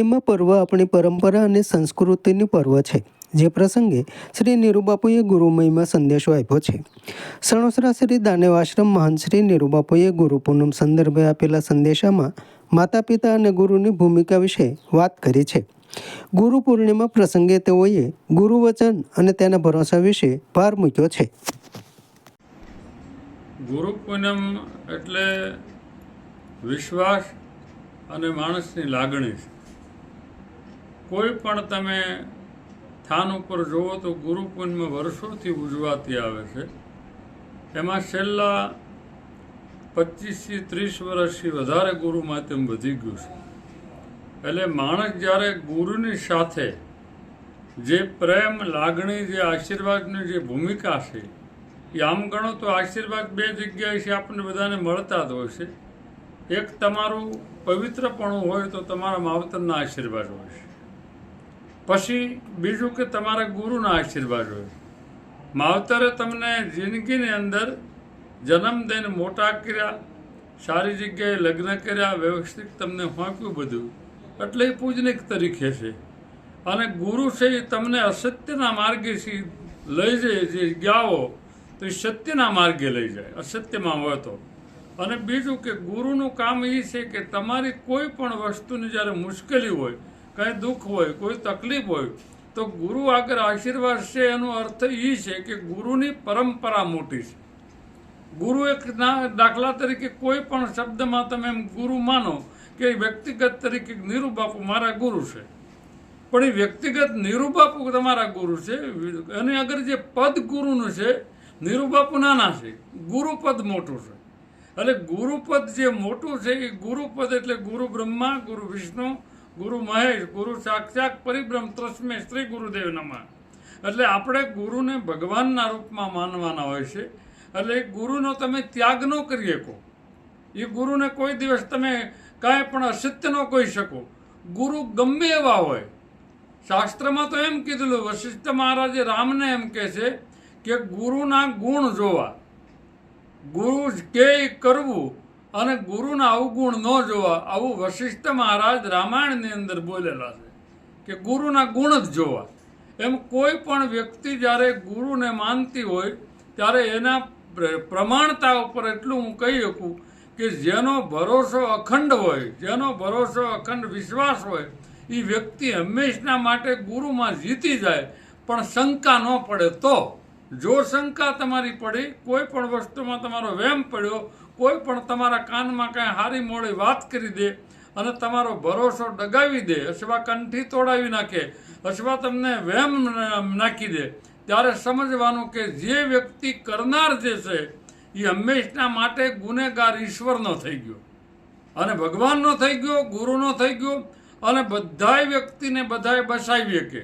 પૂર્ણિમા પર્વ આપણી પરંપરા અને સંસ્કૃતિનું પર્વ છે. જે પ્રસંગે શ્રી નિરુબાપુએ ગુરુમયમાં સંદેશો આપ્યો છે. સણોસરા શ્રી દાનેવ આશ્રમ મહંત શ્રી નિરુબાપુએ ગુરુ પૂનમ સંદર્ભે આપેલા સંદેશામાં માતા પિતા અને ગુરુની ભૂમિકા વિશે વાત કરી છે. ગુરુ પૂર્ણિમા પ્રસંગે તેઓએ ગુરુવચન અને તેના ભરોસા વિશે ભાર મૂક્યો છે. ગુરુ પૂનમ એટલે વિશ્વાસ અને માણસની લાગણી છે. કોઈ પણ તમે સ્થાન ઉપર જુઓ તો ગુરુ પૂર્ણિમા વર્ષોથી ઉજવાતી આવે છે. એમાં છેલ્લા પચીસથી ત્રીસ વર્ષથી વધારે ગુરુ માધ્યમ વધી ગયું છે. એટલે માણસ જ્યારે ગુરુની સાથે જે પ્રેમ, લાગણી, જે આશીર્વાદની જે ભૂમિકા છે, એ આમ ગણો તો આશીર્વાદ બે જગ્યાએ છે, આપણને બધાને મળતા જ હોય છે. એક તમારું પવિત્રપણું હોય તો તમારા માવતરના આશીર્વાદ હોય છે. પછી બીજું કે તમારા ગુરુના આશીર્વાદ હોય. માવતરે તમને જિંદગીની અંદર જન્મ દઈને મોટા કર્યા, સારી જગ્યાએ લગ્ન કર્યા, વ્યવસ્થિત તમને હોંપ્યું બધું, એટલે એ પૂજનિક તરીકે છે. અને ગુરુ છે એ તમને અસત્યના માર્ગેથી લઈ જાય, જે ગયા તો એ સત્યના માર્ગે લઈ જાય, અસત્યમાં હોય તો અને બીજું કે ગુરુનું કામ એ છે કે તમારી કોઈ પણ વસ્તુની જ્યારે મુશ્કેલી હોય કંઈ દુઃખ હોય, કોઈ તકલીફ હોય, તો ગુરુ આગળ આશીર્વાદ છે એનો અર્થ એ છે કે ગુરુની પરંપરા મોટી છે. ગુરુ એક દાખલા તરીકે કોઈ પણ શબ્દમાં તમે એમ ગુરુ માનો કે વ્યક્તિગત તરીકે નીરુ મારા ગુરુ છે. પણ એ વ્યક્તિગત નીરુ તમારા ગુરુ છે. અને આગળ જે પદ ગુરુનું છે નીરુ નાના છે. ગુરુપદ મોટું છે. એટલે ગુરુપદ જે મોટું છે, એ ગુરુપદ એટલે ગુરુ બ્રહ્મા, ગુરુ વિષ્ણુ ગુરુ મહેશ, ગુરુ સાક્ષાત પરિબ્રહ્મ ત્રસ્મે શ્રી ગુરુદેવ નમઃ. એટલે આપણે ગુરુને ભગવાનના રૂપમાં માનવાના હોય છે. એટલે એ ગુરુનો તમે ત્યાગ ન કરી શકો. એ ગુરુને કોઈ દિવસ તમે કાંઈ પણ અસત્ય ન કહી શકો. ગુરુ ગમે એવા હોય. શાસ્ત્રમાં તો એમ કીધેલું, વશિષ્ઠ મહારાજે રામને એમ કહે છે કે ગુરુના ગુણ જોવા. ગુરુ કે કરવું અને ગુરુના અવગુણ ન જોવા આવું વશિષ્ઠ મહારાજ રામાયણની અંદર બોલેલા છે કે ગુરુના ગુણ જ જોવા. એમ કોઈ પણ વ્યક્તિ જ્યારે ગુરુને માનતી હોય, ત્યારે એના પ્ર- પ્રમાણતા ઉપર એટલું હું કહી શકું કે જેનો ભરોસો અખંડ હોય, જેનો ભરોસો અખંડ વિશ્વાસ હોય, એ વ્યક્તિ હંમેશના માટે ગુરુમાં જીતી જાય, પણ શંકા ન પડે તો. જો શંકા તમારી પડી, કોઈ પણ વસ્તુમાં તમારો વેમ પડ્યો કોઈ પણ તમારા કાનમાં કાંઈ હારી મોડી વાત કરી દે અને તમારો ભરોસો ડગાવી દે, અથવા કંઠી તોડાવી નાખે, અથવા તમને વહેમ નાખી દે, ત્યારે સમજવાનું કે જે વ્યક્તિ કરનાર જે છે, એ હંમેશના માટે ગુનેગાર ઈશ્વરનો થઈ ગયો. અને ભગવાનનો થઈ ગયો, ગુરુનો થઈ ગયો, અને બધાય વ્યક્તિને બધાય બસાવી શકે.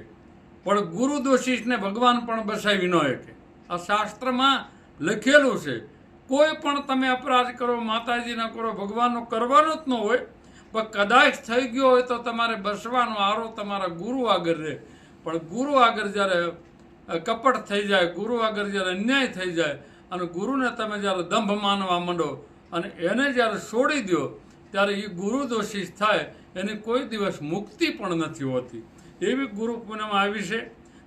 પણ ગુરુ દોષિષને ભગવાન પણ બસાવી ન શકે. આ શાસ્ત્રમાં લખેલું છે કોઈ પણ તમે અપરાધ કરો, માતાજીના કરો, ભગવાનનો કરવાનો જ ન હોય, પણ કદાચ થઈ ગયો હોય તો તમારે બસવાનો આરો તમારા ગુરુ આગળ રહે. પણ ગુરુ આગળ જ્યારે કપટ થઈ જાય, ગુરુ આગળ જ્યારે અન્યાય થઈ જાય, અને ગુરુને તમે જ્યારે દંભ માનવા માંડો, અને એને જ્યારે છોડી દો, ત્યારે એ ગુરુ દોષી થાય, એની કોઈ દિવસ મુક્તિ પણ નથી હોતી. એવી ગુરુ પૂનમ આવી છે.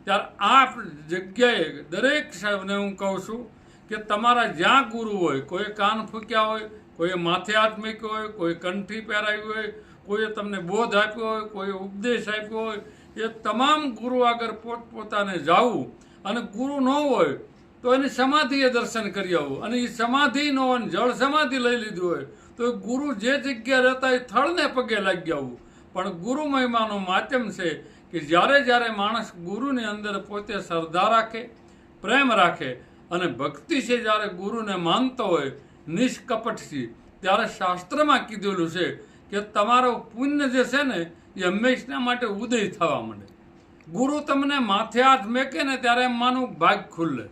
ત્યારે આ જગ્યાએ દરેક સાહેબને હું કહું છું કે તમારા જ્યાં ગુરુ હોય, કોઈ કાન ફૂક્યા હોય કોઈએ માથે હાથ મૂક્યો હોય, કોઈ કંઠી પહેરાવી હોય કોઈએ તમને બોધ આપ્યો હોય કોઈએ ઉપદેશ આપ્યો હોય, એ તમામ ગુરુ આગળ પોતપોતાને જાવું અને ગુરુ ન હોય તો એની સમાધિએ દર્શન કરી આવવું અને એ સમાધિ ન હોય જળ સમાધિ લઈ લીધું હોય, તો ગુરુ જે જગ્યા રહેતા એ થળને પગે લાગી આવવું પણ ગુરુ મહિમાનો માધ્યમ છે કે જ્યારે જ્યારે માણસ ગુરુની અંદર પોતે શ્રદ્ધા રાખે, પ્રેમ રાખે અને ભક્તિ છે જ્યારે ગુરુને માનતો હોય નિષ્કપટથી ત્યારે શાસ્ત્રમાં કીધેલું છે કે તમારો પુણ્ય જે છે ને, એ હંમેશના માટે ઉદય થવા માંડે. ગુરુ તમને માથે હાથ મેકે ને ત્યારે એમ માનું ભાગ ખુલ્લે.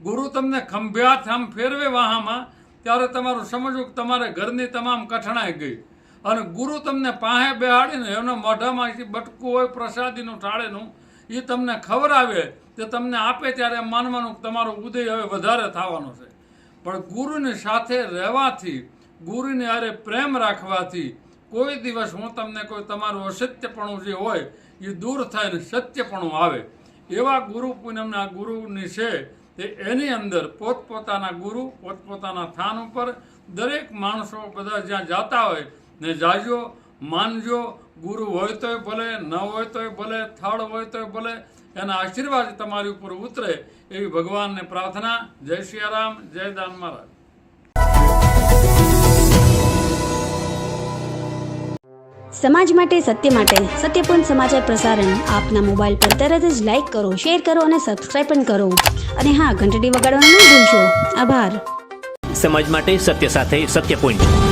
ગુરુ તમને ખંભે હાથ આમ ફેરવે વાહામાં, ત્યારે તમારું સમજવું કે તમારે ઘરની તમામ કઠણાઈ ગઈ. અને ગુરુ તમને પાહે બેહાડીને એનો મોઢામાંથી બટકું હોય, પ્રસાદીનું ટાળેનું એ તમને ખબર આવે તે તમને આપે ત્યારે માનવાનું તમારો ઉદય હવે વધારે થવાનો છે. પણ ગુરુની સાથે રહેવાથી, ગુરુની અરે પ્રેમ રાખવાથી, કોઈ દિવસ હું તમને કોઈ તમારું અસત્યપણું જે હોય એ દૂર થાય ને સત્યપણું આવે. એવા ગુરુ પૂનમના ગુરુની છે, તે એની અંદર પોતપોતાના ગુરુ, પોતપોતાના સ્થાન ઉપર દરેક માણસો બધા જ્યાં જાતા હોય, ને જાજો, માનજો ગુરુ હોય તોય ભલે ન હોય તોય ભલે થળ હોય તોય ભલે એના આશીર્વાદ તમારી ઉપર ઉતરે એવી ભગવાનને પ્રાર્થના. જય સિયારામ જય દાન મહારાજ. સમાજ માટે સત્ય માટે સત્યપૂર્ણ સમાચાર પ્રસારણ આપના મોબાઈલ પર તરત જ લાઈક કરો શેર કરો અને સબસ્ક્રાઈબ પણ કરો. અને હા ઘંટડી વગાડવાનું ન ભૂલશો. આભાર. સમાજ માટે સત્ય સાથે સત્યપુંજ.